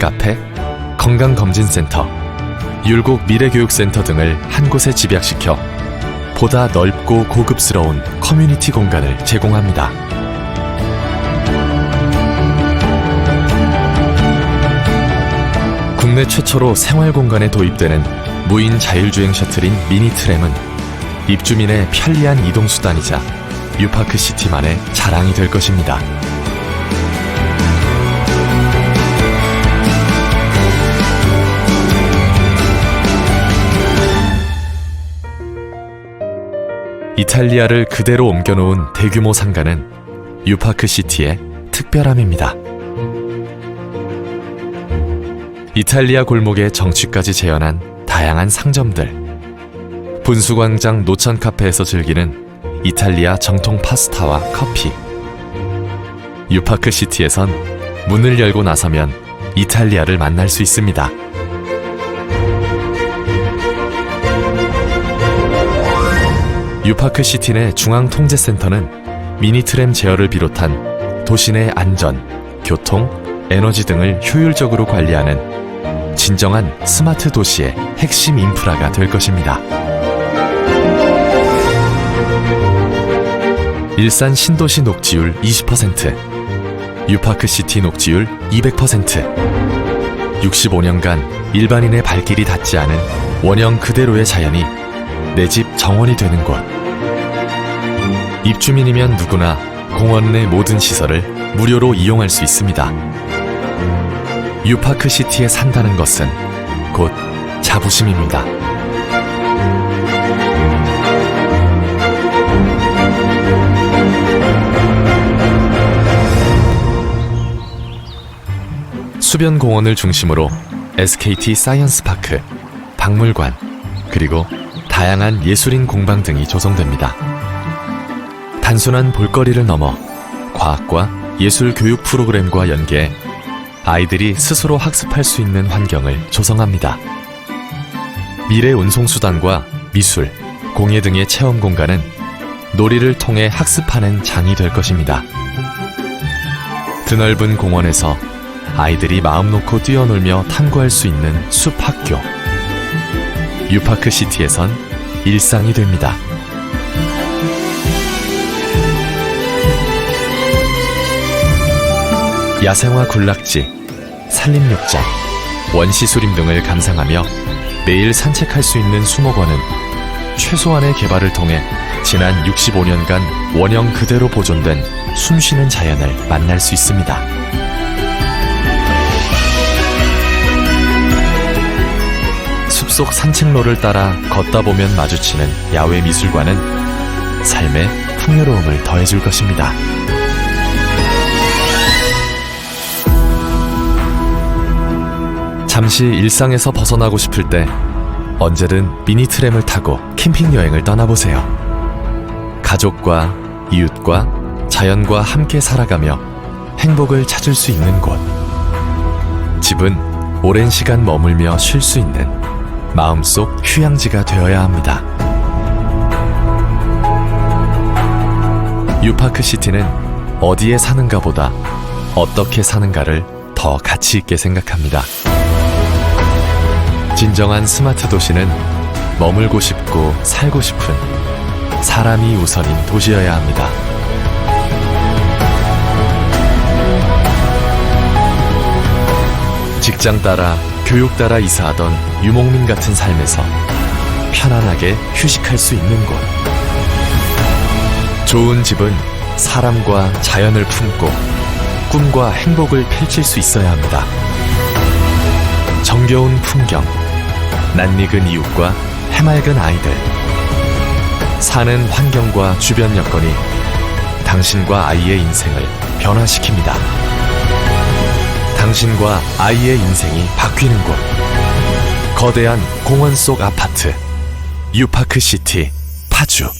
카페, 건강검진센터, 율곡 미래교육센터 등을 한 곳에 집약시켜 보다 넓고 고급스러운 커뮤니티 공간을 제공합니다. 국내 최초로 생활 공간에 도입되는 무인 자율주행 셔틀인 미니트램은 입주민의 편리한 이동 수단이자 유파크 시티만의 자랑이 될 것입니다. 이탈리아를 그대로 옮겨놓은 대규모 상가는 유파크 시티의 특별함입니다. 이탈리아 골목의 정취까지 재현한 다양한 상점들. 분수광장 노천 카페에서 즐기는 이탈리아 정통 파스타와 커피. 유파크 시티에선 문을 열고 나서면 이탈리아를 만날 수 있습니다. 유파크 시티 내 중앙통제센터는 미니트램 제어를 비롯한 도시 내 안전, 교통, 에너지 등을 효율적으로 관리하는 진정한 스마트 도시의 핵심 인프라가 될 것입니다. 일산 신도시 녹지율 20%, 유파크 시티 녹지율 200%, 65년간 일반인의 발길이 닿지 않은 원형 그대로의 자연이 내 집 정원이 되는 곳. 입주민이면 누구나 공원 내 모든 시설을 무료로 이용할 수 있습니다. 유파크 시티에 산다는 것은 곧 자부심입니다. 수변 공원을 중심으로 SKT 사이언스 파크, 박물관, 그리고 다양한 예술인 공방 등이 조성됩니다. 단순한 볼거리를 넘어 과학과 예술 교육 프로그램과 연계해 아이들이 스스로 학습할 수 있는 환경을 조성합니다. 미래 운송수단과 미술, 공예 등의 체험 공간은 놀이를 통해 학습하는 장이 될 것입니다. 드넓은 공원에서 아이들이 마음 놓고 뛰어놀며 탐구할 수 있는 숲 학교. 유파크 시티에선 일상이 됩니다. 야생화 군락지, 산림욕장, 원시수림 등을 감상하며 매일 산책할 수 있는 수목원은 최소한의 개발을 통해 지난 65년간 원형 그대로 보존된 숨쉬는 자연을 만날 수 있습니다. 숲속 산책로를 따라 걷다 보면 마주치는 야외 미술관은 삶의 풍요로움을 더해줄 것입니다. 잠시 일상에서 벗어나고 싶을 때 언제든 미니 트램을 타고 캠핑 여행을 떠나보세요. 가족과 이웃과 자연과 함께 살아가며 행복을 찾을 수 있는 곳. 집은 오랜 시간 머물며 쉴 수 있는 마음속 휴양지가 되어야 합니다. 유파크 시티는 어디에 사는가 보다 어떻게 사는가를 더 가치 있게 생각합니다. 진정한 스마트 도시는 머물고 싶고 살고 싶은 사람이 우선인 도시여야 합니다. 직장 따라 교육 따라 이사하던 유목민 같은 삶에서 편안하게 휴식할 수 있는 곳. 좋은 집은 사람과 자연을 품고 꿈과 행복을 펼칠 수 있어야 합니다. 정겨운 풍경, 낯익은 이웃과 해맑은 아이들. 사는 환경과 주변 여건이 당신과 아이의 인생을 변화시킵니다. 당신과 아이의 인생이 바뀌는 곳. 거대한 공원 속 아파트. 유파크 시티 파주.